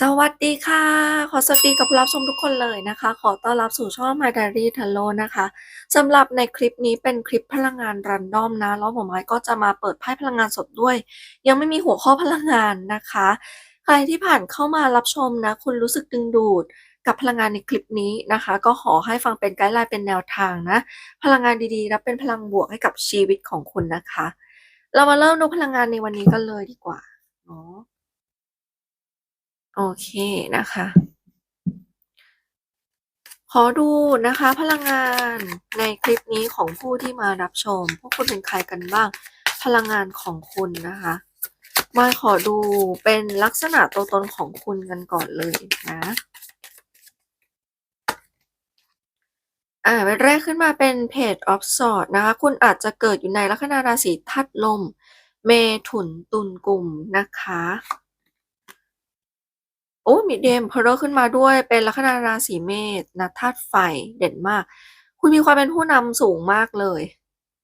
สวัสดีค่ะ ขอสวัสดีกับผู้รับชมทุกคนเลยนะคะ ขอต้อนรับสู่ช่อง My Diary Tarot นะคะสำหรับในคลิปนี้เป็นคลิปพลังงานรันดอมนะ แล้วหมอไม้ก็จะมาเปิดไพ่พลังงานสดด้วย ยังไม่มีหัวข้อพลังงานนะคะ ใครที่ผ่านเข้ามารับชมนะ คุณรู้สึกดึงดูดกับพลังงานในคลิปนี้นะคะ ก็ขอให้ฟังเป็นไกด์ไลน์เป็นแนวทางนะ พลังงานดีๆและเป็นพลังบวกให้กับชีวิตของคุณนะคะ เรามาเริ่มดูพลังงานในวันนี้กันเลยดีกว่าเนาะ โอเคนะคะ ขอดูนะคะพลังงานในคลิปนี้ของผู้ที่มารับชม พวกคุณเป็นใครกันบ้าง พลังงานของคุณนะคะมาขอดูเป็นลักษณะตัวตนของคุณกันก่อนเลยนะอ่าเป็นแรกขึ้นมาเป็นเพจ of s o r d นะคะ คุณอาจจะเกิดอยู่ในลัคนาราศีธาตุลม เมถุนตุลกลุ่มนะคะ โอ้มีเดมเพลขึ้นมาด้วยเป็นลัคนาราศีเมษนะธาตุไฟเด่นมาก คุณมีความเป็นผู้นำสูงมากเลย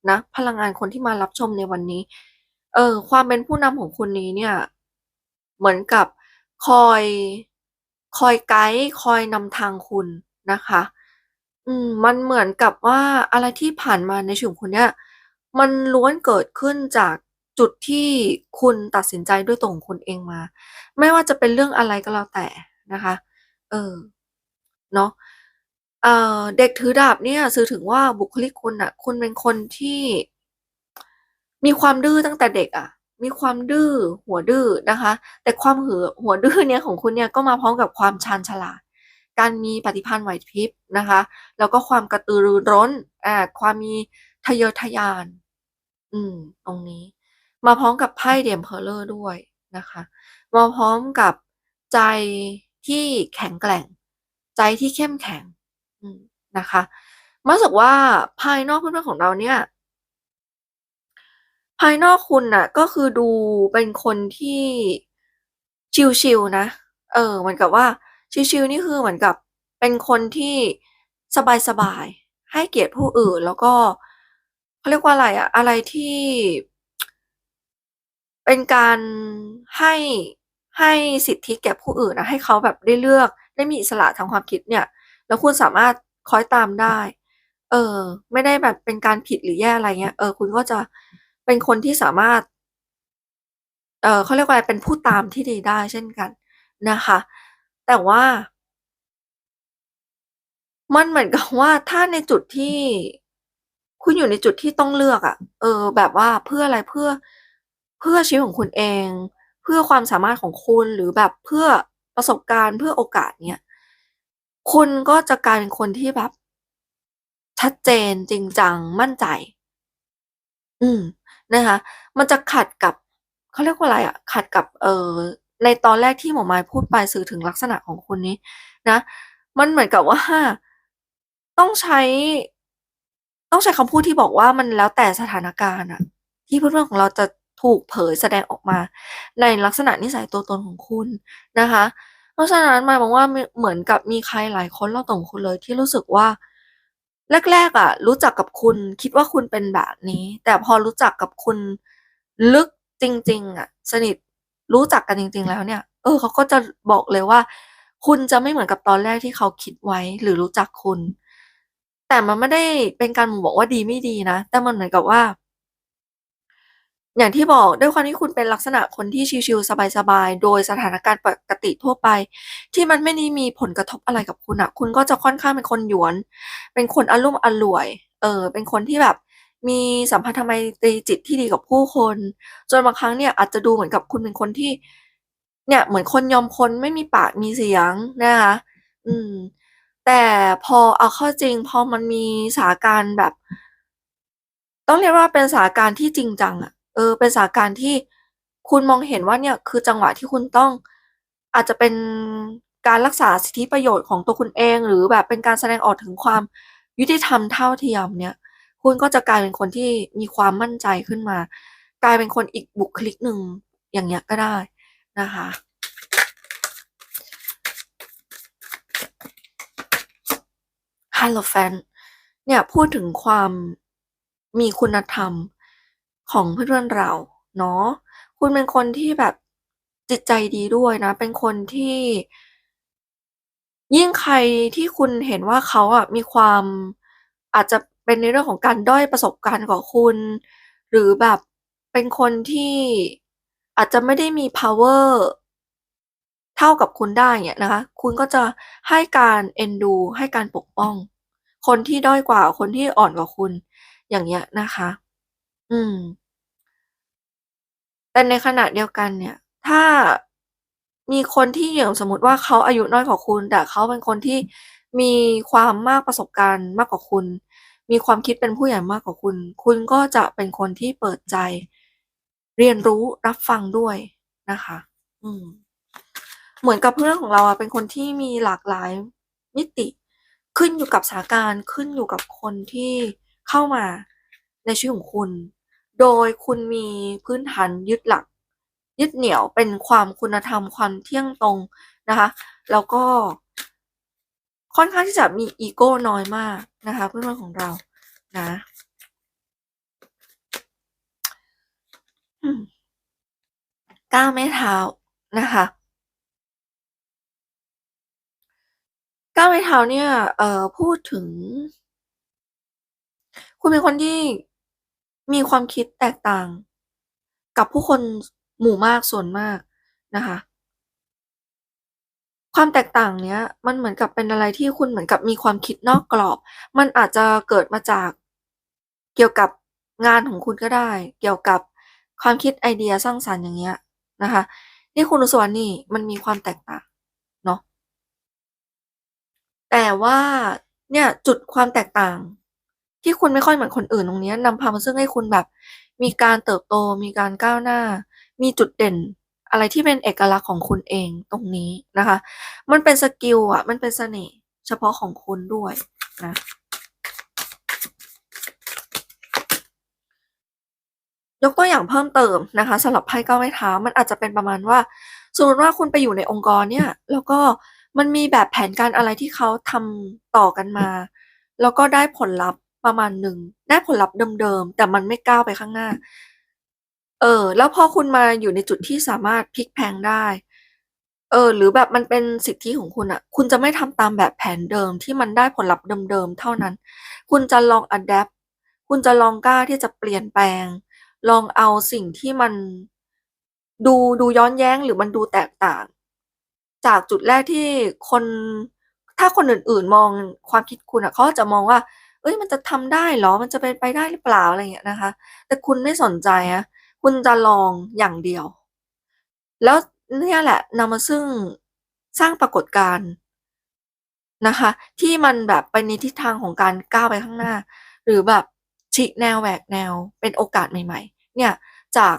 นะ พลังงานคนที่มารับชมในวันนี้ เออ ความเป็นผู้นำของคุณนี้เนี่ย เหมือนกับคอยคอยไกด์คอยนำทางคุณนะคะ อืมมันเหมือนกับว่าอะไรที่ผ่านมาในชีวิตของคุณเนี่ย มันล้วนเกิดขึ้นจาก จุดที่คุณตัดสินใจด้วยตัวของคุณเองมา ไม่ว่าจะเป็นเรื่องอะไรก็แล้วแต่นะคะ เออเนาะเออเด็กถือดาบเนี่ยสื่อถึงว่าบุคลิกคุณน่ะคุณเป็นคนที่มีความดื้อตั้งแต่เด็กอะมีความดื้อหัวดื้อนะคะ แต่ความหือหัวดื้อเนี่ยของคุณเนี่ยก็มาพร้อมกับความชาญฉลาด การมีปฏิภาณไหวพริบนะคะ แล้วก็ความกระตือรือร้นอ่าความมีทะเยอทะยาน อืม ตรงนี้ มาพร้อมกับไพ่ The Emperor ด้วยนะคะ มาพร้อมกับใจที่แข็งแกร่ง ใจที่เข้มแข็งนะคะรู้สึกว่าภายนอกเพื่อนๆของเราเนี่ย ภายนอกคุณน่ะ ก็คือดูเป็นคนที่ชิลๆนะ เออเหมือนกับว่าชิลๆนี่คือเหมือนกับเป็นคนที่สบายๆให้เกียรติผู้อื่นแล้วก็เขาเรียกว่าอะไรอะอะไรที่ เป็นการให้ให้สิทธิแก่ผู้อื่นอะให้เขาแบบได้เลือกได้มีอิสระทางความคิดเนี่ย แล้วคุณสามารถคอยตามได้ เออ ไม่ได้แบบเป็นการผิดหรือแย่อะไรเงี้ย เออ คุณก็จะเป็นคนที่สามารถ เออเขาเรียกว่าอะไรเป็นผู้ตามที่ดีได้เช่นกันนะคะ แต่ว่า มันเหมือนกับว่าถ้าในจุดที่ คุณอยู่ในจุดที่ต้องเลือกอะ เออ แบบว่าเพื่ออะไรเพื่อ เพื่อชีวิตของคุณเอง เพื่อความสามารถของคุณหรือแบบเพื่อประสบการณ์เพื่อโอกาสเนี้ยคุณก็จะกลายเป็นคนที่แบบ ชัดเจนจริงจังมั่นใจ อืมนะคะ มันจะขัดกับเขาเรียกว่าอะไรอะขัดกับ เอ่อในตอนแรกที่หมอไม้พูดไปสื่อถึงลักษณะของคุณนี้ นะ มันเหมือนกับว่าต้องใช้ ต้องใช้คำพูดที่บอกว่ามันแล้วแต่สถานการณ์อะที่เพื่อนๆของเราจะ ถูกเผยแสดงออกมา ในลักษณะนิสัยตัวตนของคุณนะคะ เพราะฉะนั้นมายมองว่าเหมือนกับมีใครหลายคนรอบตัวของคุณเลยที่รู้สึกว่าแรกๆอะรู้จักกับคุณคิดว่าคุณเป็นแบบนี้ แต่พอรู้จักกับคุณลึกจริง ๆอะสนิทรู้จักกันจริง ๆ แล้วเนี่ย เออเขาก็จะบอกเลยว่า คุณจะไม่เหมือนกับตอนแรกที่เขาคิดไว้หรือรู้จักคุณ แต่มันไม่ได้เป็นการบอกว่าดีไม่ดีนะ แต่มันเหมือนกับว่า อย่างที่บอกด้วยความที่คุณเป็นลักษณะคนที่ชิลๆสบายๆ โดยสถานการณ์ปกติทั่วไป ที่มันไม่ได้มีผลกระทบอะไรกับคุณน่ะคุณก็จะค่อนข้างเป็นคนหยวน เป็นคนอารุ่มอร่วย เออ เป็นคนที่แบบมีสัมพันธไมตรีจิตที่ดีกับผู้คน จนบางครั้งเนี่ยอาจจะดูเหมือนกับคุณเป็นคนที่ เนี่ยเหมือนคนยอมคนไม่มีปากมีเสียงนะคะอืม แต่พอเอาเข้าจริง พอมันมีสาการแบบ ต้องเรียกว่าเป็นสาการที่จริงจังอะ ออเป็นสถานการณ์ที่คุณมองเห็นว่าเนี่ยคือจังหวะที่คุณต้องอาจจะเป็นการรักษาสิทธิประโยชน์ของตัวคุณเอง หรือแบบเป็นการแสดงออกถึงความยุติธรรมเท่าเทียมเนี่ย คุณก็จะกลายเป็นคนที่มีความมั่นใจขึ้นมา กลายเป็นคนอีกบุคลิกหนึ่งอย่างเงี้ยก็ได้นะคะ Hierophant เนี่ยพูดถึงความมีคุณธรรม ของเพื่อนๆเราเนาะคุณเป็นคนที่แบบจิตใจดีด้วยนะ เป็นคนที่ ยิ่งใครที่คุณเห็นว่าเขาอะมีความอาจจะเป็นในเรื่องของการด้อยประสบการณ์กว่าคุณ หรือแบบเป็นคนที่อาจจะไม่ได้มีพาวเวอร์เท่ากับคุณได้เงี้ยนะคะ คุณก็จะให้การเอ็นดู ให้การปกป้อง คนที่ด้อยกว่าคนที่อ่อนกว่าคุณอย่างเงี้ยนะคะ อืม แต่ในขณะเดียวกันเนี่ย ถ้ามีคนที่อย่างสมมติว่าเขาอายุน้อยกว่าคุณ แต่เขาเป็นคนที่มีความมากประสบการณ์มากกว่าคุณ มีความคิดเป็นผู้ใหญ่มากกว่าคุณ คุณก็จะเป็นคนที่เปิดใจ เรียนรู้รับฟังด้วยนะคะ อืม เหมือนกับเพื่อนของเราอะเป็นคนที่มีหลากหลายมิติ ขึ้นอยู่กับสถานการณ์ขึ้นอยู่กับคนที่เข้ามาในชีวิตของคุณ โดยคุณมีพื้นฐานยึดหลัก ยึดเหนี่ยวเป็นความคุณธรรมความเที่ยงตรงนะคะ แล้วก็ ค่อนข้างที่จะมีอีโก้น้อยมากนะคะ เพื่อนๆของเรานะก้าวไม้เท้านะคะก้าวไม้เท้าเนี่ยเอ่อพูดถึง คุณเป็นคนที่ มีความคิดแตกต่าง กับผู้คนหมู่มากส่วนมากนะคะ ความแตกต่างเนี้ยมันเหมือนกับเป็นอะไรที่คุณเหมือนกับมีความคิดนอกกรอบ มันอาจจะเกิดมาจากเกี่ยวกับงานของคุณก็ได้ เกี่ยวกับความคิดไอเดียสร้างสรรค์อย่างเงี้ยนะคะที่คุณสึกว่านี่มันมีความแตกต่างเนาะแต่ว่าเนี่ยจุดความแตกต่าง ที่คุณไม่ค่อยเหมือนคนอื่นตรงนี้นำพามาซึ่งให้คุณแบบ มีการเติบโต มีการก้าวหน้า มีจุดเด่น อะไรที่เป็นเอกลักษณ์ของคุณเองตรงนี้นะคะ มันเป็นสกิลอะมันเป็นเสน่ห์เฉพาะของคุณด้วยนะยกตัวอย่างเพิ่มเติมนะคะสำหรับไพ่ก้าไม้เท้ามันอาจจะเป็นประมาณว่าสมมติว่าคุณไปอยู่ในองค์กรเนี่ยแล้วก็มันมีแบบแผนการอะไรที่เขาทำต่อกันมา แล้วก็ได้ผลลัพธ์ ประมาณหนึ่งได้ผลลัพธ์เดิมๆแต่มันไม่ก้าวไปข้างหน้า เออ แล้วพอคุณมาอยู่ในจุดที่สามารถพลิกแพงได้ เออ หรือแบบมันเป็นสิทธิของคุณน่ะคุณจะไม่ทำตามแบบแผนเดิมที่มันได้ผลลัพธ์เดิมๆเท่านั้น คุณจะลองอะแดปคุณจะลองกล้าที่จะเปลี่ยนแปลง ลองเอาสิ่งที่มันดูดูย้อนแย้งหรือมันดูแตกต่าง จากจุดแรกที่คนถ้าคนอื่นๆ มองความคิดคุณอะเขาจะมองว่า เฮ้ยมันจะทำได้เหรอ?มันจะเป็นไปได้หรือเปล่า?อะไรเงี้ยนะคะ แต่คุณไม่สนใจนะคุณจะลองอย่างเดียว แล้วเนี่ยแหละนำมาซึ่งสร้างปรากฏการณ์นะคะ ที่มันแบบไปในทิศทางของการก้าวไปข้างหน้า หรือแบบฉีกแนวแหวกแนวเป็นโอกาสใหม่ ๆ เนี่ยจาก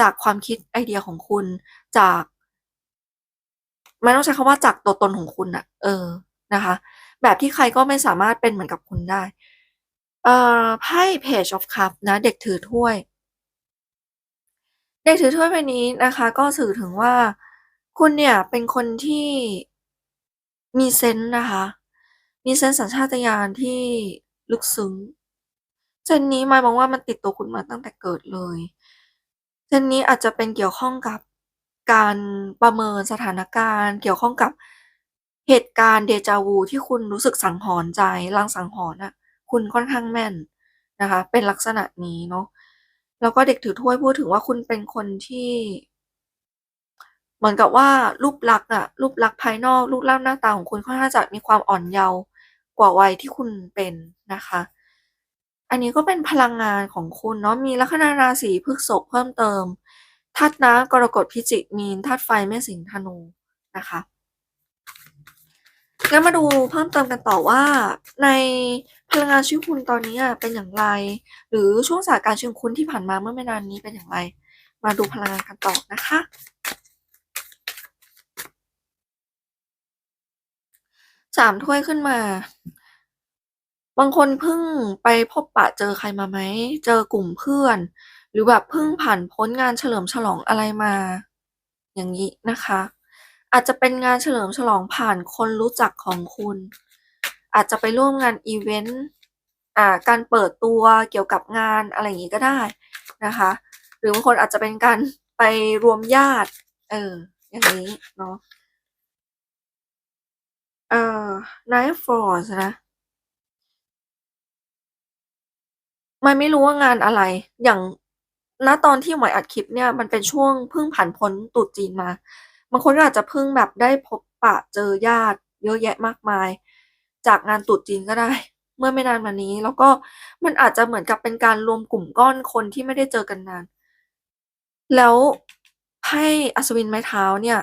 จากความคิดไอเดียของคุณจากไม่ต้องใช้คำว่าจากตัวตนของคุณน่ะเออนะคะ แบบที่ใครก็ไม่สามารถเป็นเหมือนกับคุณได้เอ่อไพ่ Page of Cup นะ เด็กถือถ้วย เด็กถือถ้วยใบนี้นะคะ ก็สื่อถึงว่าคุณเนี่ยเป็นคนที่มีเซนส์นะคะ มีเซนส์สัญชาตญาณที่ลึกซึ้งเซนส์นี้มายมองว่ามันติดตัวคุณมาตั้งแต่เกิดเลยเซนส์นี้อาจจะเป็นเกี่ยวข้องกับการประเมินสถานการณ์ เกี่ยวข้องกับ เหตุการณ์เดจาวูที่คุณรู้สึกสังหรณ์ใจลางสังหรณ์อะคุณค่อนข้างแม่นนะคะ เป็นลักษณะนี้เนาะแล้วก็เด็กถือถ้วยพูดถึงว่าคุณเป็นคนที่ เหมือนกับว่ารูปลักษณ์อะรูปลักษณ์ภายนอกรูปร่างหน้าตาของคุณค่อนข้างจะมีความอ่อนเยาว์กว่าวัยที่คุณเป็นนะคะ อันนี้ก็เป็นพลังงานของคุณเนาะมีลัคนาราศีพฤษภเพิ่มเติมธาตุน้ำกรกฎพิจิกมีนธาตุไฟเมษสิงห์ธนูนะคะ งั้นมาดูเพิ่มเติมกันต่อว่า ในพลังงานชีวิตคุณตอนนี้อะเป็นอย่างไร?หรือช่วงสถานการณ์ชีวิตคุณที่ผ่านมาเมื่อไม่นานนี้เป็นอย่างไร?มาดูพลังงานกันต่อนะคะ3ถ้วยขึ้นมา บางคนเพิ่งไปพบปะเจอใครมาไหม?เจอกลุ่มเพื่อน หรือแบบเพิ่งผ่านพ้นงานเฉลิมฉลองอะไรมา อย่างงี้นะคะ อาจจะเป็นงานเฉลิมฉลองผ่านคนรู้จักของคุณ อาจจะไปร่วมงานอิเวนต์การเปิดตัวเกี่ยวกับงานอะไรอย่างงี้ก็ได้นะคะ หรือบางคนอาจจะเป็นการไปรวมญาติ เออ อย่างนี้เนาะเอ่อ Night Force นะ มันไม่รู้ว่างานอะไร อย่างณตอนที่หมวยอัดคลิปเนี่ย มันเป็นช่วงเพิ่งผ่านพ้นตรุษจีนมา บางคนก็อาจจะเพิ่งแบบได้พบปะเจอญาติ เยอะแยะมากมาย จากงานตรุษจีนก็ได้ เมื่อไม่นานมานี้ แล้วก็มันอาจจะเหมือนกับเป็นการรวมกลุ่มก้อนคนที่ไม่ได้เจอกันนาน แล้วไพ่อัศวินไม้เท้าเนี่ย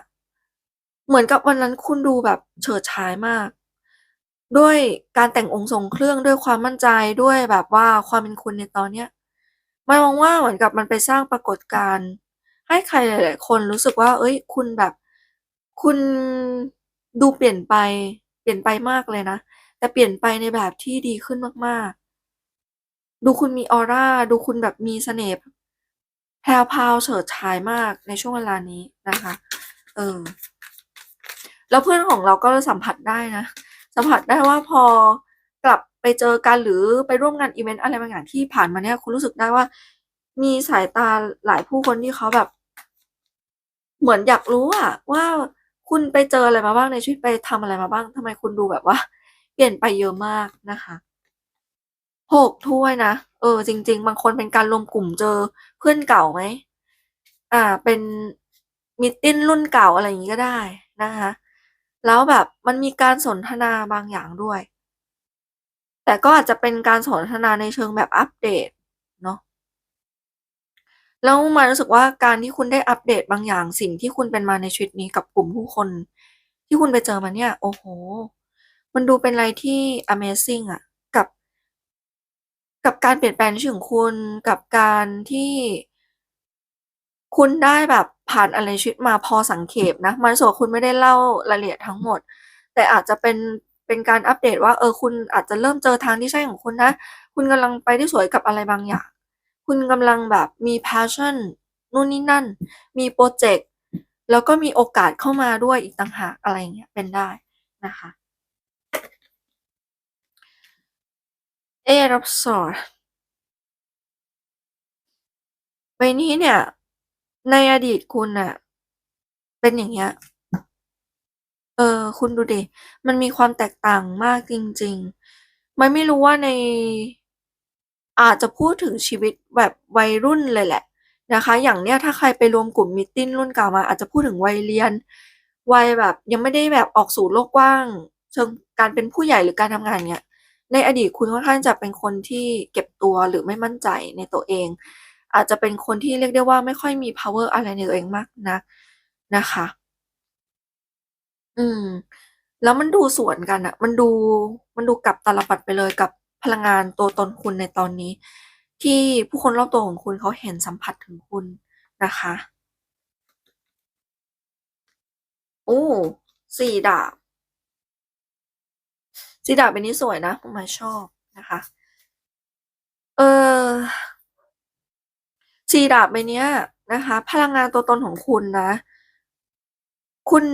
เหมือนกับวันนั้นคุณดูแบบเฉิดฉายมาก ด้วยการแต่งองค์ทรงเครื่องด้วยความมั่นใจด้วยแบบว่าความเป็นคุณในตอนเนี้ยมายมองว่าเหมือนกับมันไปสร้างปรากฏการณ์ให้ใครหลาย ๆ คนรู้สึกว่าเฮ้ย คุณแบบ คุณดูเปลี่ยนไป เปลี่ยนไปมากเลยนะ แต่เปลี่ยนไปในแบบที่ดีขึ้นมากๆ ดูคุณมีออร่า ดูคุณแบบมีเสน่ห์แพรวๆเฉิดฉายมากในช่วงเวลานี้นะคะ เออ แล้วเพื่อนของเราก็สัมผัสได้นะ สัมผัสได้ว่าพอกลับไปเจอกันหรือไปร่วมงานอิเวนต์อะไรบางอย่างที่ผ่านมาเนี่ยคุณรู้สึกได้ว่า มีสายตาหลายผู้คนที่เขาแบบ เหมือนอยากรู้อะว่า คุณไปเจออะไรมาบ้างในชีวิตไปทำอะไรมาบ้างทำไมคุณดูแบบว่า เปลี่ยนไปเยอะมากนะคะ6ถ้วยนะเออ จริง ๆ บางคนเป็นการรวมกลุ่มเจอเพื่อนเก่าไหมอ่า เป็นมีตติงรุ่นเก่าอะไรอย่างงี้ก็ได้นะคะ แล้วแบบมันมีการสนทนาบางอย่างด้วย แต่ก็อาจจะเป็นการสนทนาในเชิงแบบอัปเดต แล้วมารู้สึกว่าการที่คุณได้อัปเดตบางอย่างสิ่งที่คุณเป็นมาในชีวิตนี้กับกลุ่มผู้คน ที่คุณไปเจอมาเนี่ย โอ้โฮมันดูเป็นอะไรที่ Amazing อะกับ กับการเปลี่ยนแปลงในชีวิตของคุณกับการที่ คุณได้แบบผ่านอะไรชีวิตมาพอสังเขปนะมายรู้สึกว่าคุณไม่ได้เล่ารายละเอียดทั้งหมด แต่อาจจะเป็นเป็นการอัปเดตว่าเออคุณอาจจะเริ่มเจอทางที่ใช่ของคุณนะ คุณกำลังไปได้สวยกับอะไรบางอย่าง คุณกำลังแบบมี passion นู่นนี่นั่น มีพรเจกต์แล้วก็มีโอกาสเข้ามาด้วยอีกต่างหากอะไรเงี้ยเป็นได้นะคะ Eight of Swords ใบนี้เนี่ย ในอดีตคุณน่ะเป็นอย่างเงี้ย เออ คุณดูดิ มันมีความแตกต่างมากจริง ๆมายไม่รู้ว่าใน อาจจะพูดถึงชีวิตแบบวัยรุ่นเลยแหละนะคะ อย่างเนี้ยถ้าใครไปรวมกลุ่มมีตติงรุ่นเก่ามา อาจจะพูดถึงวัยเรียน วัยแบบยังไม่ได้แบบออกสู่โลกกว้าง เชิงการเป็นผู้ใหญ่หรือการทำงานเงี้ยในอดีตคุณค่อนข้างจะเป็นคนที่เก็บตัวหรือไม่มั่นใจในตัวเอง อาจจะเป็นคนที่เรียกได้ว่าไม่ค่อยมีเพาว์เวอะไรในตัวเองมากนักนะคะ อืม แล้วมันดูสวนกันน่ะมันดูมันดูกลับตลปัตรไปเลยกับ พลังงานตัวตนคุณในตอนนี้ ที่ผู้คนรอบตัวของคุณเขาเห็นสัมผัสถึงคุณนะคะโอ้4ดาบ4ดาบใบนี้สวยนะมาชอบนะคะ เออ4ดาบใบเนี้ยนะคะ พลังงานตัวตนของคุณนะ คุณ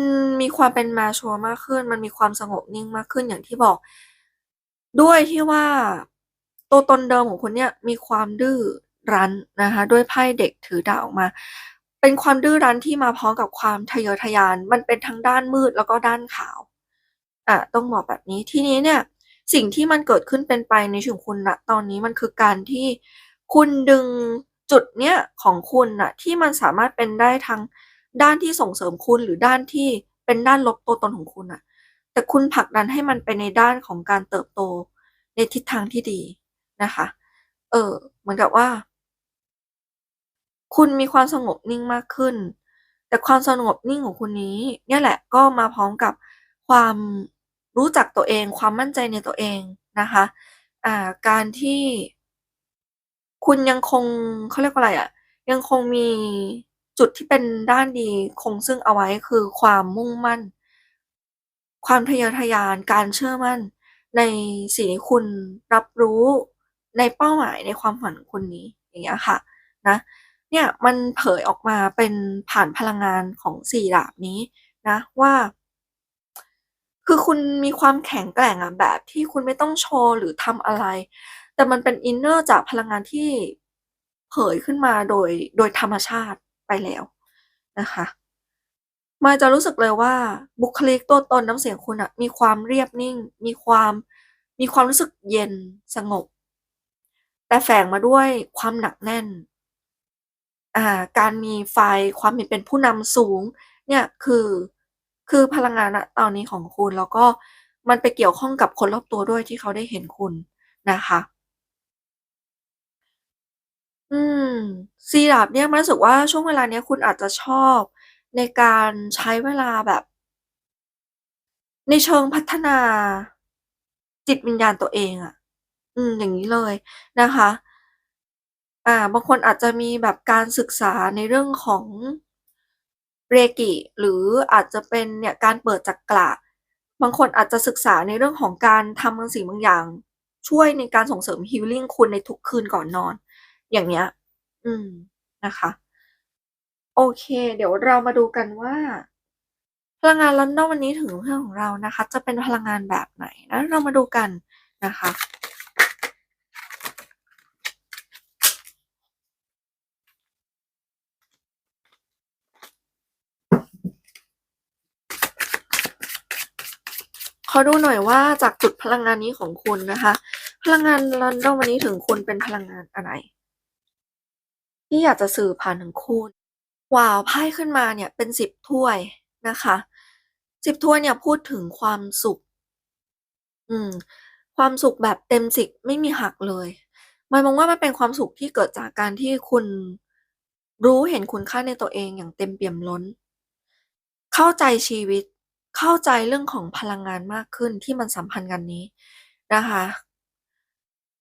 มีความเป็น mature มากขึ้น มันมีความสงบนิ่งมากขึ้นอย่างที่บอก ด้วยที่ว่าตัวตนเดิมของคุณเนี่ยมีความดื้อรั้นนะคะด้วยไพ่เด็กถือดาบออกมา เป็นความดื้อรั้นที่มาพร้อมกับความทะเยอทะยาน มันเป็นทั้งด้านมืดแล้วก็ด้านขาวอ่าต้องบอกแบบนี้ทีนี้เนี่ยสิ่งที่มันเกิดขึ้นเป็นไปในชีวิตของคุณณตอนนี้มันคือการที่คุณดึงจุดเนี้ยของคุณน่ะที่มันสามารถเป็นได้ทั้งด้านที่ส่งเสริมคุณหรือด้านที่เป็นด้านลบตัวตนของคุณน่ะ แต่คุณผลักดันให้มันไปในด้านของการเติบโตในทิศทางที่ดีนะคะ เออ เหมือนกับว่า คุณมีความสงบนิ่งมากขึ้น แต่ความสงบนิ่งของคุณนี้ เนี่ยแหละก็มาพร้อมกับความรู้จักตัวเอง ความมั่นใจในตัวเองนะคะ อ่า การที่ คุณยังคงเขาเรียกว่าอะไรอะยังคงมีจุดที่เป็นด้านดีคงซึ่งเอาไว้คือความมุ่งมั่น ความทะเยอทะยานการเชื่อมั่นในสิ่งที่คุณรับรู้ในเป้าหมายในความฝันคุณนี้อย่างเงี้ยค่ะนะเนี่ยมันเผยออกมาเป็นผ่านพลังงานของ4ดาบนี้นะว่า คือคุณมีความแข็งแกร่งอะแบบที่คุณไม่ต้องโชว์หรือทำอะไร แต่มันเป็นอินเนอร์จากพลังงานที่เผยขึ้นมาโดยโดยธรรมชาติไปแล้วนะคะ มายจะรู้สึกเลยว่า บุคลิก ตัวตน น้ำเสียงคุณน่ะ มีความเรียบนิ่ง มีความ มีความรู้สึกเย็น สงบ แต่แฝงมาด้วยความหนักแน่น อ่า การมีไฟ ความมีเป็นผู้นำสูง เนี่ยคือ คือพลังงาน ณ ตอนนี้ของคุณ แล้วก็มันไปเกี่ยวข้องกับคนรอบตัวด้วยที่เขาได้เห็นคุณนะคะ อืม4ดาบเนี่ย มายรู้สึกว่าช่วงเวลาเนี้ย คุณอาจจะชอบ ในการใช้เวลาแบบ ในเชิงพัฒนาจิตวิญญาณตัวเองอะอืม อย่างงี้เลยนะคะ อ่า บางคนอาจจะมีแบบการศึกษาในเรื่องของเรกิ หรืออาจจะเป็นเนี่ยการเปิดจักระบางคนอาจจะศึกษาในเรื่องของการทำบางสิ่งบางอย่าง ช่วยในการส่งเสริม healing คุณในทุกคืนก่อนนอน อย่างเงี้ย อืม นะคะ โอเค เดี๋ยวเรามาดูกันว่า พลังงาน Random วันนี้ถึงเพื่อนของเรานะคะ จะเป็นพลังงานแบบไหนนะเรามาดูกันนะคะขอดูหน่อยว่าจากจุดพลังงานนี้ของคุณนะคะ พลังงาน Random วันนี้ถึงคุณเป็นพลังงานอะไร?ที่อยากจะสื่อผ่านถึงคุณ ว้าว ไพ่ขึ้นมาเนี่ยเป็น10ถ้วยนะคะ10ถ้วยเนี่ยพูดถึงความสุข อืม ความสุขแบบเต็ม10ไม่มีหักเลยมายมองว่ามันเป็นความสุขที่เกิดจากการที่คุณรู้เห็นคุณค่าในตัวเองอย่างเต็มเปี่ยมล้น เข้าใจชีวิต เข้าใจเรื่องของพลังงานมากขึ้นที่มันสัมพันธ์กันนี้นะคะ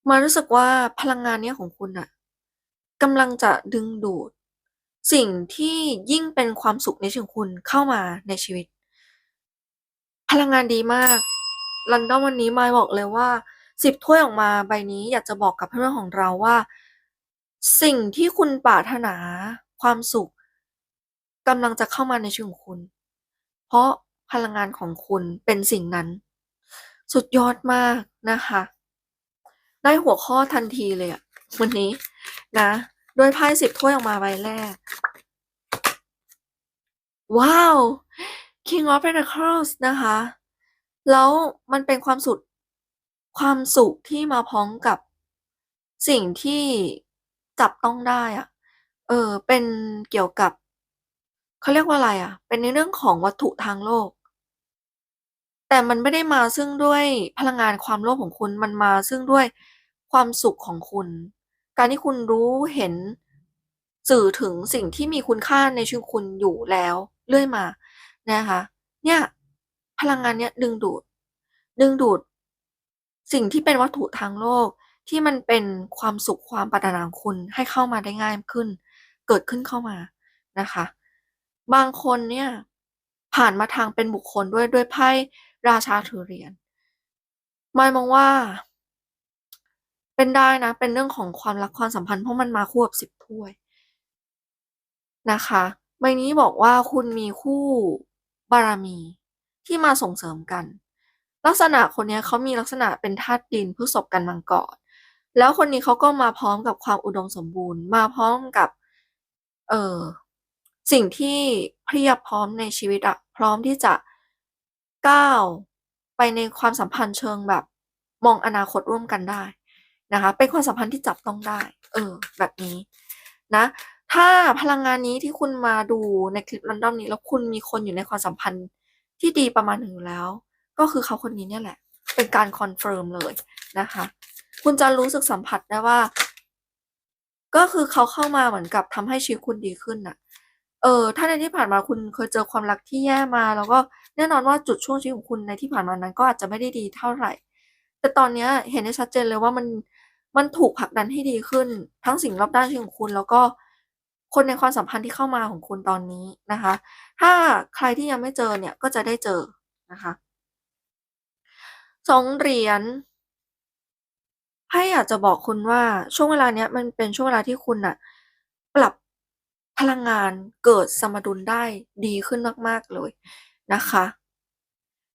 มารู้สึกว่าพลังงานเนี้ยของคุณน่ะกำลังจะดึงดูด สิ่งที่ยิ่งเป็นความสุขในชีวิตคุณเข้ามาในชีวิต พลังงานดีมาก Random วันนี้มายบอกเลยว่า10ถ้วยออกมาใบนี้อยากจะบอกกับเพื่อนของเราว่า สิ่งที่คุณปรารถนาความสุขกำลังจะเข้ามาในชีวิตของคุณ เพราะพลังงานของคุณเป็นสิ่งนั้น สุดยอดมากนะคะ ได้หัวข้อทันทีเลยอะวันนี้นะ โดยไพ่10ถ้วยออกมาใบแรก ว้าว King of Pentacles นะคะ แล้วมันเป็นความสุดความสุขที่มาพ้อมกับสิ่งที่จับต้องได้อะเออ เป็นเกี่ยวกับ เขาเรียกว่าอะไรอะเป็นในเรื่องของวัตถุทางโลก แต่มันไม่ได้มาซึ่งด้วยพลังงานความโลภของคุณ มันมาซึ่งด้วยความสุขของคุณ การที่คุณรู้เห็นสื่อถึงสิ่งที่มีคุณค่าในชีวิตคุณอยู่แล้วเรื่อยมานะคะ เนี่ยพลังงานเนี้ยดึงดูด ดึงดูด สิ่งที่เป็นวัตถุทางโลกที่มันเป็นความสุขความปรารถนาคุณให้เข้ามาได้ง่ายขึ้น เกิดขึ้นเข้ามานะคะ บางคนเนี่ยผ่านมาทางเป็นบุคคลด้วยด้วยไพ่ราชาถือเหรียญมายมองว่า เป็นได้นะ เป็นเรื่องของความรักความสัมพันธ์เพราะมันมาคู่กับ10ถ้วยนะคะใบนี้บอกว่าคุณมีคู่บารมีที่มาส่งเสริมกัน ลักษณะคนนี้เขามีลักษณะเป็นธาตุดินพฤษภกันมังกรแล้วคนนี้เขาก็มาพร้อมกับความอุดมสมบูรณ์ มาพร้อมกับ เออสิ่งที่เพียบพร้อมในชีวิตอะพร้อมที่จะก้าวไปในความสัมพันธ์เชิงแบบ มองอนาคตร่วมกันได้ นะคะ เป็นความสัมพันธ์ที่จับต้องได้ เออ แบบนี้นะ ถ้าพลังงานนี้ที่คุณมาดูในคลิป Random นี้ แล้วคุณมีคนอยู่ในความสัมพันธ์ที่ดีประมาณหนึ่งอยู่แล้ว ก็คือเขาคนนี้เนี่ยแหละ เป็นการคอนเฟิร์มเลยนะคะ คุณจะรู้สึกสัมผัสได้ว่า ก็คือเขาเข้ามาเหมือนกับทำให้ชีวิตคุณดีขึ้นน่ะ เออ ถ้าในที่ผ่านมาคุณเคยเจอความรักที่แย่มา แล้วก็แน่นอนว่าจุดช่วงชีวิตของคุณในที่ผ่านมานั้น ก็อาจจะไม่ได้ดีเท่าไหร่แต่ตอนนี้เห็นได้ชัดเจนเลยว่ามัน มันถูกผลักดันให้ดีขึ้น ทั้งสิ่งรอบด้านของคุณ แล้วก็คนในความสัมพันธ์ที่เข้ามาของคุณตอนนี้นะคะ ถ้าใครที่ยังไม่เจอเนี่ยก็จะได้เจอนะคะ2เหรียญไพ่อยากจะบอกคุณว่าช่วงเวลาเนี้ยมันเป็นช่วงเวลาที่คุณน่ะปรับพลังงานเกิดสมดุลได้ดีขึ้นมาก ๆ เลยนะคะ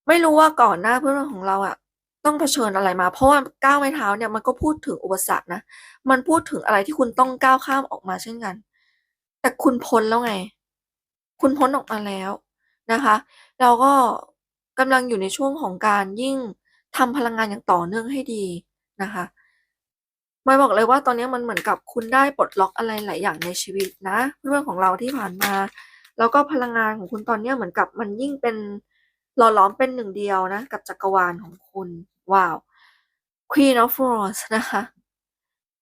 ไม่รู้ว่าก่อนหน้าเพื่อนของเราอะ ต้องเผชิญอะไรมา เพราะว่าก้าวไม้เท้าเนี่ยมันก็พูดถึงอุปสรรคนะ มันพูดถึงอะไรที่คุณต้องก้าวข้ามออกมาเช่นกัน แต่คุณพ้นแล้วไง คุณพ้นออกมาแล้วนะคะแล้วก็กำลังอยู่ในช่วงของการยิ่งทำพลังงานอย่างต่อเนื่องให้ดีนะคะมายบอกเลยว่าตอนนี้มันเหมือนกับคุณได้ปลดล็อกอะไรหลายอย่างในชีวิตนะ เรื่องของเราที่ผ่านมา แล้วก็พลังงานของคุณตอนนี้เหมือนกับมันยิ่งเป็น หล่อหลอมเป็นหนึ่งเดียวนะ กับจักรวาลของคุณ ว้าว Queen of Wands นะคะ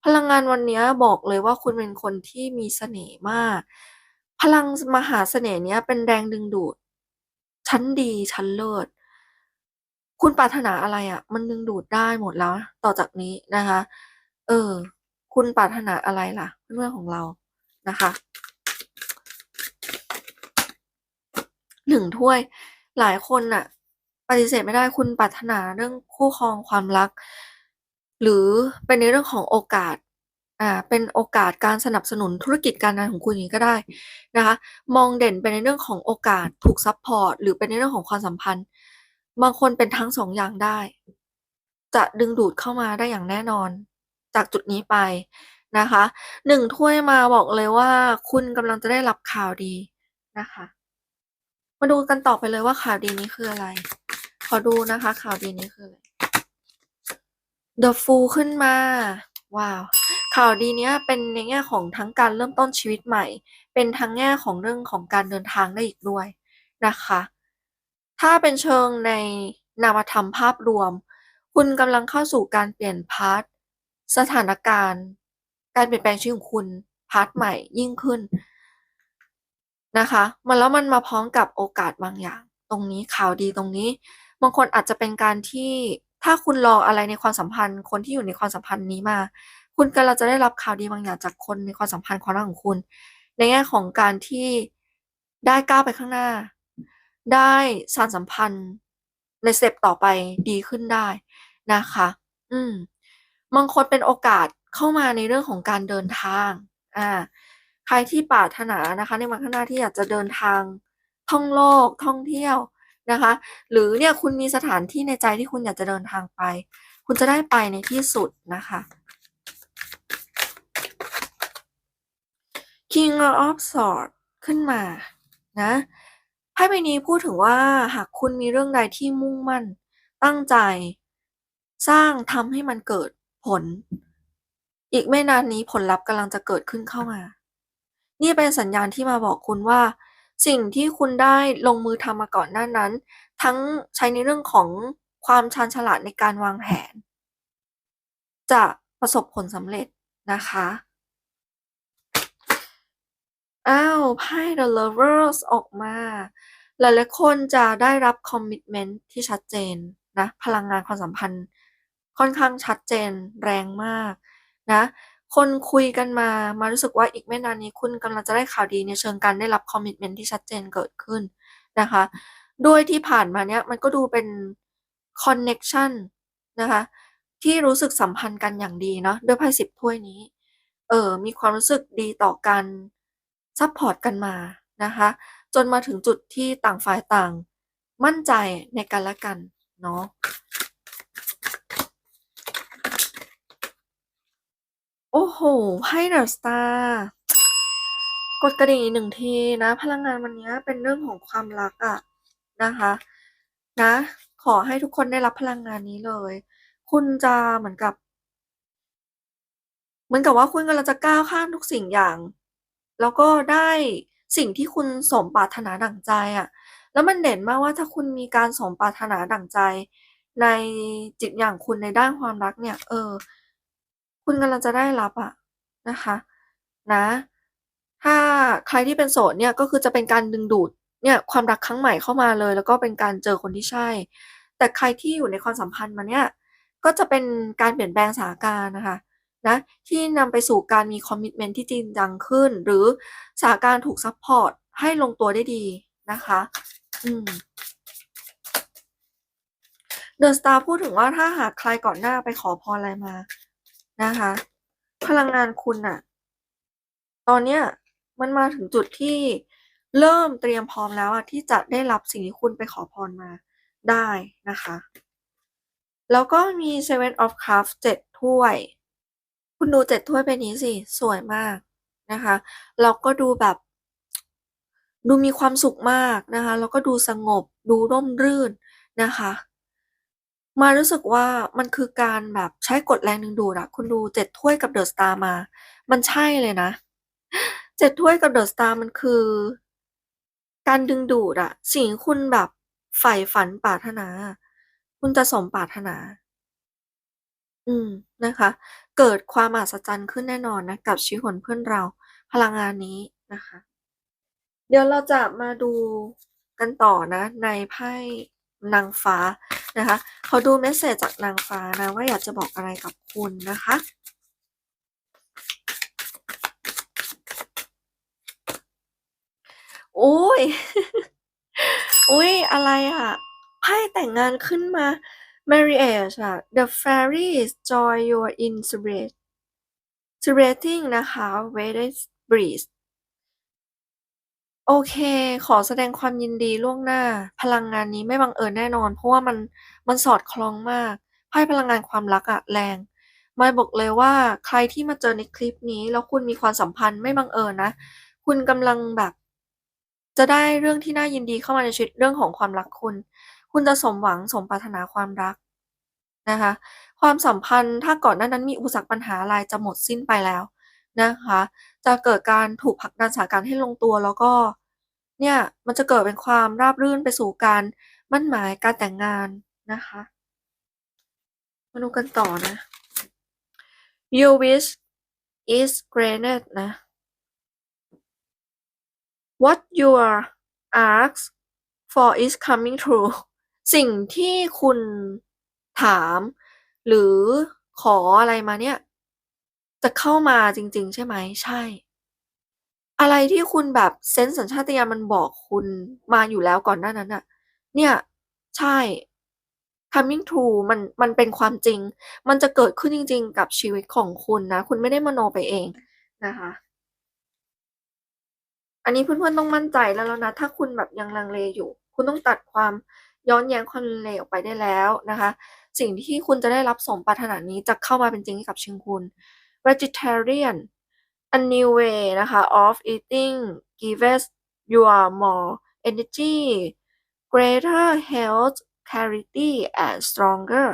พลังงานวันนี้บอกเลยว่าคุณเป็นคนที่มีเสน่ห์มาก พลังมหาเสน่ห์เนี้ยเป็นแรงดึงดูด ชั้นดีชั้นเลิศ คุณปรารถนาอะไรอะมันดึงดูดได้หมดแล้ว ต่อจากนี้นะคะ เออ คุณปรารถนาอะไรล่ะ เพื่อนของเรานะคะหนึ่งถ้วย หลายคนน่ะ ปฏิเสธไม่ได้คุณปรารถนาเรื่องคู่ครองความรัก หรือเป็นในเรื่องของโอกาสอ่าเป็นโอกาสการสนับสนุนธุรกิจการงานของคุณอย่างนี้ก็ได้นะคะ มองเด่นไปในเรื่องของโอกาสถูกซัพพอร์ตหรือเป็นในเรื่องของความสัมพันธ์ บางคนเป็นทั้งสองอย่างได้ จะดึงดูดเข้ามาได้อย่างแน่นอน จากจุดนี้ไปนะคะหนึ่งถ้วยมาบอกเลยว่าคุณกำลังจะได้รับข่าวดีนะคะ มาดูกันต่อไปเลยว่าข่าวดีนี้คืออะไร ขอดูนะคะ ข่าวดีนี้คืออะไร The Fool ขึ้นมา ว้าว ข่าวดีเนี้ยเป็นในแง่ของทั้งการเริ่มต้นชีวิตใหม่ เป็นทั้งแง่ของเรื่องของการเดินทางได้อีกด้วยนะคะ ถ้าเป็นเชิงในนามธรรมภาพรวม คุณกำลังเข้าสู่การเปลี่ยนพาร์ทสถานการณ์ การเปลี่ยนแปลงชีวิตของคุณพาร์ทใหม่ยิ่งขึ้น นะคะ มันแล้วมันมาพร้อมกับโอกาสบางอย่าง ตรงนี้ข่าวดีตรงนี้ บางคนอาจจะเป็นการที่ถ้าคุณรออะไรในความสัมพันธ์ คนที่อยู่ในความสัมพันธ์นี้มา คุณกำลังจะได้รับข่าวดีบางอย่างจากคนในความสัมพันธ์ความรักของคุณ ในแง่ของการที่ได้ก้าวไปข้างหน้า ได้สานสัมพันธ์ในสเต็ปต่อไปดีขึ้นได้นะคะ อืมบางคนเป็นโอกาสเข้ามาในเรื่องของการเดินทาง อ่า ใครที่ปรารถนานะคะ ในวันข้างหน้าที่อยากจะเดินทางท่องโลกท่องเที่ยวนะคะ หรือเนี่ยคุณมีสถานที่ในใจที่คุณอยากจะเดินทางไป คุณจะได้ไปในที่สุดนะคะ King of Swords ขึ้นมานะไพ่ใบนี้พูดถึงว่าหากคุณมีเรื่องใดที่มุ่งมั่น ตั้งใจ สร้างทำให้มันเกิดผล อีกไม่นานนี้ผลลัพธ์กำลังจะเกิดขึ้นเข้ามา นี่เป็นสัญญาณที่มาบอกคุณว่า สิ่งที่คุณได้ลงมือทำมาก่อนหน้านั้น ทั้งใช้ในเรื่องของความชาญฉลาดในการวางแผน จะประสบผลสำเร็จนะคะ อ้าวไพ่ The Lovers ออกมา หลายๆคนจะได้รับคอมมิชเมนต์ที่ชัดเจนนะ พลังงานความสัมพันธ์ค่อนข้างชัดเจนแรงมากนะ คนคุยกันมา มารู้สึกว่าอีกไม่นานนี้คุณกำลังจะได้ข่าวดีในเชิงการได้รับคอมมิชเมนที่ชัดเจนเกิดขึ้นนะคะ ด้วยที่ผ่านมาเนี้ยมันก็ดูเป็นคอนเน็กชันนะคะที่รู้สึกสัมพันธ์กันอย่างดีเนาะด้วยไพ่สิบถ้วยนี้ เออมีความรู้สึกดีต่อกันซัพพอร์ตกันมานะคะ จนมาถึงจุดที่ต่างฝ่ายต่าง มั่นใจในกันและกันเนาะ โอ้โหไพ่เดอะสตาร์กดกระดิ่งอีกหนึ่งทีนะ พลังงานวันนี้เป็นเรื่องของความรักอะนะคะ นะ ขอให้ทุกคนได้รับพลังงานนี้เลย คุณจะเหมือนกับ เหมือนกับว่าคุณกำลังจะก้าวข้ามทุกสิ่งอย่าง แล้วก็ได้สิ่งที่คุณสมปรารถนาดั่งใจอะแล้วมันเด่นมากว่าถ้าคุณมีการสมปรารถนาดั่งใจ ในจิตอย่างคุณในด้านความรักเนี่ย เออ คุณกำลังจะได้รับอะนะคะ นะ ถ้าใครที่เป็นโสดเนี่ยก็คือจะเป็นการดึงดูดเนี่ยความรักครั้งใหม่เข้ามาเลย แล้วก็เป็นการเจอคนที่ใช่ แต่ใครที่อยู่ในความสัมพันธ์มาเนี่ยก็จะเป็นการเปลี่ยนแปลงสถานการณ์นะคะนะที่นำไปสู่การมีคอมมิตเมนต์ที่จริงจังขึ้น หรือสถานการณ์ถูกซัปพอร์ตให้ลงตัวได้ดีนะคะอืม The Star พูดถึงว่าถ้าหากใครก่อนหน้าไปขอพรอะไรมา นะคะ พลังงานคุณน่ะตอนเนี้ยมันมาถึงจุดที่เริ่มเตรียมพร้อมแล้วอะที่จะได้รับสิ่งที่คุณไปขอพรมาได้นะคะ แล้วก็มี Seven of Cups เจ็ดถ้วย คุณดูเจ็ดถ้วยใบนี้สิ สวยมากนะคะ แล้วก็ดูแบบ ดูมีความสุขมากนะคะ แล้วก็ดูสงบ ดูร่มรื่นนะคะ มารู้สึกว่ามันคือการแบบใช้กฎแรงดึงดูดอะคุณดู7ถ้วยกับ The Star มา มันใช่เลยนะ7ถ้วยกับ The Star มันคือ การดึงดูดอะสิ่งคุณแบบใฝ่ฝันปรารถนา คุณจะสมปรารถนา อืมนะคะ เกิดความมหัศจรรย์ขึ้นแน่นอนนะกับชีวิตเพื่อนเราพลังงานนี้นะคะ เดี๋ยวเราจะมาดูกันต่อนะ ในไพ่นางฟ้า นะคะขอดูเมสเสจจากนางฟ้านะว่าอยากจะบอกอะไรกับคุณนะคะโอ๊ยอุ๊ยอะไรอะไพ่แต่งงานขึ้นมา Marriage อะ The fairies join your inspiration นะคะ wedding breeze โอเค ขอแสดงความยินดีล่วงหน้า พลังงานนี้ไม่บังเอิญแน่นอน เพราะว่ามัน มันสอดคล้องมาก ไพ่พลังงานความรักอะแรง มายบอกเลยว่าใครที่มาเจอในคลิปนี้ แล้วคุณมีความสัมพันธ์ไม่บังเอิญนะ คุณกำลังแบบ จะได้เรื่องที่น่ายินดีเข้ามาในชีวิตเรื่องของความรักคุณ คุณจะสมหวังสมปรารถนาความรักนะคะ ความสัมพันธ์ถ้าก่อนหน้านั้นมีอุปสรรคปัญหาอะไรจะหมดสิ้นไปแล้ว นะคะ จะเกิดการถูกผลักดันสถานการณ์ให้ลงตัวแล้วก็เนี่ยมันจะเกิดเป็นความราบรื่นไปสู่การมั่นหมายการแต่งงานนะคะมาดูกันต่อนะ Your wish is granted นะ What you ask for is coming true สิ่งที่คุณถาม หรือขออะไรมาเนี่ย จะเข้ามาจริง ๆ ใช่ไหม?ใช่ อะไรที่คุณแบบเซนส์สัญชาตญาณมันบอกคุณมาอยู่แล้วก่อนหน้านั้นน่ะ เนี่ย ใช่ coming true มัน มันเป็นความจริง มันจะเกิดขึ้นจริง ๆ กับชีวิตของคุณนะ คุณไม่ได้มโนไปเองนะคะ อันนี้เพื่อน ๆ ต้องมั่นใจได้แล้วนะ ถ้าคุณแบบยังลังเลอยู่ คุณต้องตัดความย้อนแย้งความลังเลออกไปได้แล้วนะคะ สิ่งที่คุณจะได้รับสมปรารถนานี้จะเข้ามาเป็นจริงให้กับชีวิตคุณ Vegetarian a new way นะคะ of eating gives you more energy greater health clarity and stronger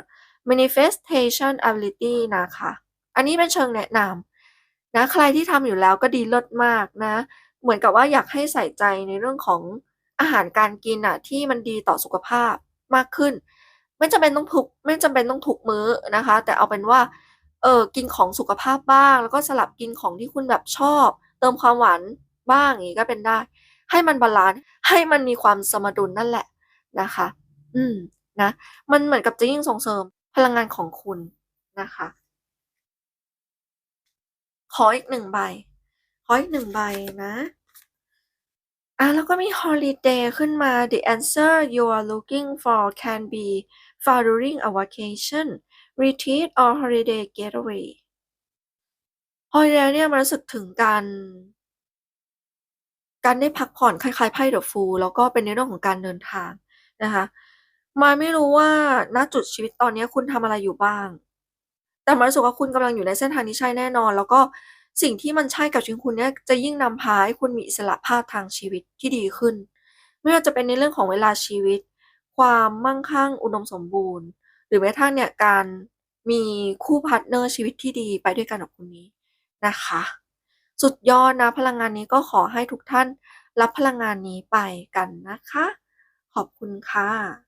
manifestation ability นะคะ อันนี้เป็นเชิงแนะนำนะ ใครที่ทำอยู่แล้วก็ดีเลิศมากนะ เหมือนกับว่าอยากให้ใส่ใจในเรื่องของอาหารการกินน่ะที่มันดีต่อสุขภาพมากขึ้น ไม่จำเป็นต้องทุกไม่จำเป็นต้องทุกมื้อนะคะ แต่เอาเป็นว่า เออกินของสุขภาพบ้าง แล้วก็สลับกินของที่คุณแบบชอบ เติมความหวานบ้างอย่างงี้ก็เป็นได้ ให้มันบาลันซ์ให้มันมีความสมดุลนั่นแหละนะคะ อืมนะ มันเหมือนกับจะยิ่งส่งเสริมพลังงานของคุณนะคะ ขออีก1ใบ ขออีก1ใบนะอาแล้วก็มี Holiday ขึ้นมา The answer you are looking for can be found during a vacation, retreat or holiday getaway Holiday เนี่ยมันรู้สึกถึงการการได้พักผ่อนคล้ายๆไพ่ The Fool แล้วก็เป็นในเรื่องของการเดินทางนะคะมาไม่รู้ว่าณจุดชีวิตตอนนี้คุณทำอะไรอยู่บ้าง แต่มารู้สึกว่าคุณกำลังอยู่ในเส้นทางที่ใช่แน่นอน แล้วก็สิ่งที่มันใช่กับชีวิตคุณเนี่ยจะยิ่งนำพาให้คุณมีอิสระภาพทางชีวิตที่ดีขึ้น ไม่ว่าจะเป็นในเรื่องของเวลาชีวิต ความมั่งคั่งอุดมสมบูรณ์ รือแม้กระทั่งเนี่ยการมีคู่พาร์ทเนอร์ชีวิตที่ดีไปด้วยกันกับคนนี้นะคะ สุดยอดนะพลังงานนี้ก็ขอให้ทุกท่านรับพลังงานนี้ไปกันนะคะ ขอบคุณค่ะ